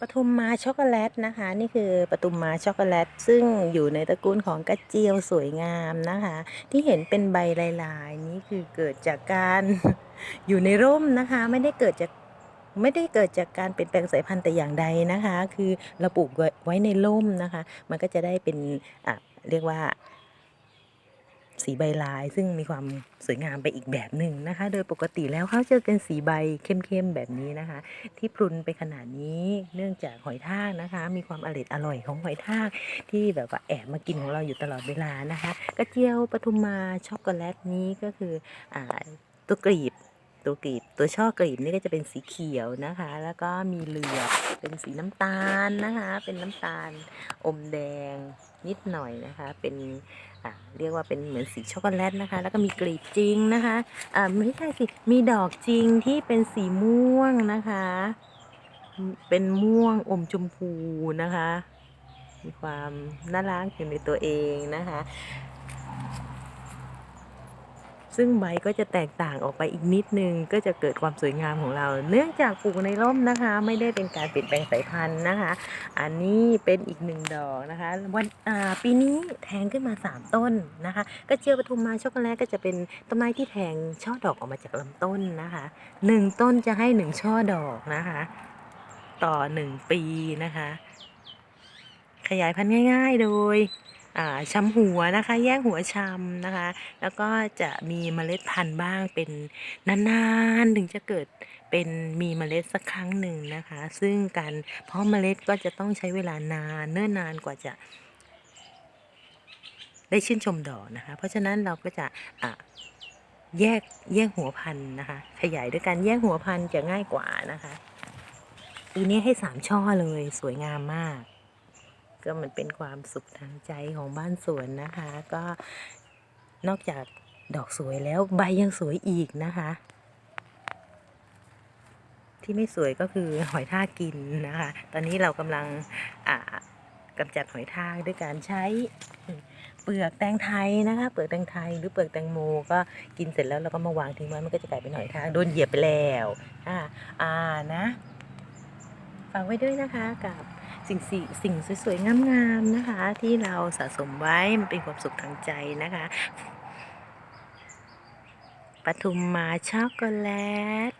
ปทุมมาช็อกโกแลตนะคะ นี่คือปทุมมาช็อกโกแลต ซึ่งอยู่ในตระกูลของกระเจียวสวยงามนะคะ ที่เห็นเป็นใบลายๆ นี้คือเกิดจากการอยู่ในร่มนะคะ ไม่ได้เกิดจากไม่ได้เกิดจากการเปลี่ยนแปลงสายพันธุ์แต่อย่างใดนะคะ คือเราปลูกไว้ไว้ในร่มนะคะ มันก็จะได้เป็นอะเรียกว่า สีใบลาย ซึ่งมีความสวยงามไปอีกแบบหนึ่งนะคะ โดยปกติแล้วเขาจะเป็นสีใบเข้มๆแบบนี้นะคะ ที่พรุนไปขนาดนี้เนื่องจากหอยทากนะคะ มีความอร่อยอร่อยของหอยทากที่แบบว่าแอบมากินของเราอยู่ตลอดเวลานะคะ กระเจียวปทุมมาช็อกโกแลตนี้ก็คืออตัวกรีบตัวกรีบตัวช่อกรีบนี่ก็จะเป็นสีเขียวนะคะ แล้วก็มีเหลือบเป็นสีน้ำตาลนะคะ เป็นน้ำตาลอมแดง นิดหน่อยนะคะ เป็นเรียกว่าเป็นเหมือนสีช็อกโกแลตนะคะ แล้วก็มีกลีบจริงนะคะอ่าไม่ใช่สิมีดอกจริงที่เป็นสีม่วงนะคะ เป็นม่วงอมชมพูนะคะ มีความน่ารักอยู่ในตัวเองนะคะ ซึ่งใบก็จะแตกต่างออกไปอีกนิดนึง ก็จะเกิดความสวยงามของเรา เนื่องจากปลูกในร่มนะคะ ไม่ได้เป็นการเปลี่ยนแปลงสายพันธุ์นะคะ อันนี้เป็นอีกหนึ่งดอกนะคะวันปีนี้แทงขึ้นมา 3 ต้นนะคะกระเจียวปทุมมาช็อกโกแลตก็จะเป็นต้นไม้ที่แทงช่อดอกออกมาจากลำต้นนะคะหนึ่งต้นจะให้หนึ่งช่อดอกนะคะ ต่อหนึ่งปีนะคะ ขยายพันธุ์ง่าย ๆ โดย อ่าชำหัวนะคะ แยกหัวชำนะคะ แล้วก็จะมีเมล็ดพันธุ์บ้างเป็นนานๆถึงจะเกิดเป็นมีเมล็ดสักครั้งหนึ่งนะคะ ซึ่งการเพาะเมล็ดก็จะต้องใช้เวลานานเนิ่นนานกว่าจะ ได้ชื่นชมดอกนะคะ เพราะฉะนั้นเราก็จะอะแยกแยกหัวพันธุ์นะคะ ขยายด้วยการแยกหัวพันธุ์จะง่ายกว่านะคะปีนี้ให้สามช่อเลยสวยงามมาก ก็มันเป็นความสุขทางใจของบ้านสวนนะคะ ก็นอกจากดอกสวยแล้วใบยังสวยอีกนะคะ ที่ไม่สวยก็คือหอยทากกินนะคะ ตอนนี้เรากำลังกำจัดหอยทากด้วยการใช้เปลือกแตงไทยนะคะ เปลือกแตงไทยหรือเปลือกแตงโมก็กินเสร็จแล้วเราก็มาวางทิ้งไว้มันก็จะกลายเป็นหอยทากโดนเหยียบไปแล้วอ่าอ่านะ ฝากไว้ด้วยนะคะกับ สิ่งสิ่งสิ่งสวยๆงามๆนะคะ ที่เราสะสมไว้มันเป็นความสุขทางใจนะคะปทุมมาช็อกโกแลต